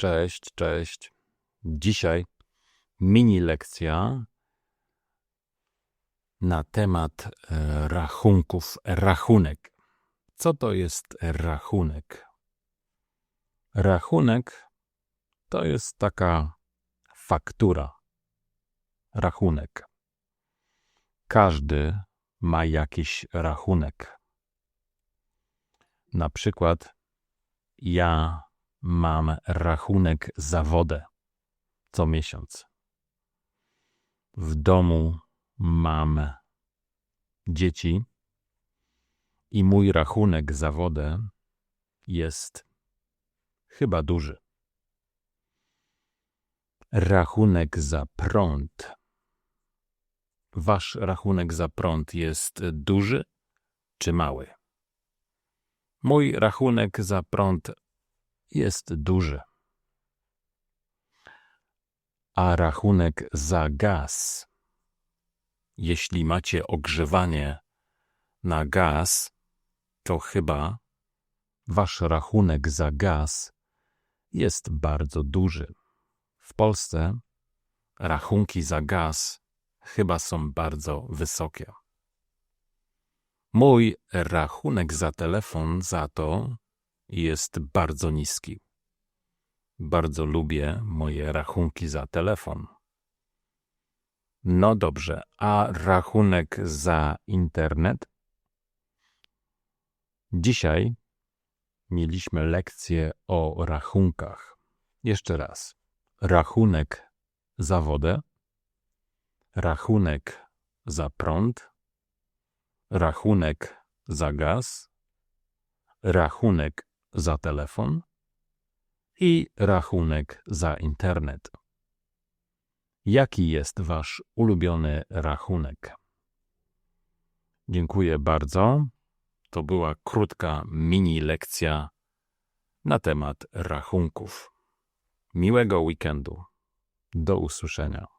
Cześć, cześć. Dzisiaj mini lekcja na temat e, rachunków. Rachunek. Co to jest rachunek? Rachunek to jest taka faktura. Rachunek. Każdy ma jakiś rachunek. Na przykład ja mam rachunek za wodę co miesiąc. W domu mam dzieci i mój rachunek za wodę jest chyba duży. Rachunek za prąd. Wasz rachunek za prąd jest duży czy mały? Mój rachunek za prąd jest duży. A rachunek za gaz. Jeśli macie ogrzewanie na gaz, to chyba wasz rachunek za gaz jest bardzo duży. W Polsce rachunki za gaz chyba są bardzo wysokie. Mój rachunek za telefon za to jest bardzo niski. Bardzo lubię moje rachunki za telefon. No dobrze, a rachunek za internet? Dzisiaj mieliśmy lekcję o rachunkach. Jeszcze raz. Rachunek za wodę, rachunek za prąd, rachunek za gaz, rachunek za telefon i rachunek za internet. Jaki jest Wasz ulubiony rachunek? Dziękuję bardzo. To była krótka mini lekcja na temat rachunków. Miłego weekendu. Do usłyszenia.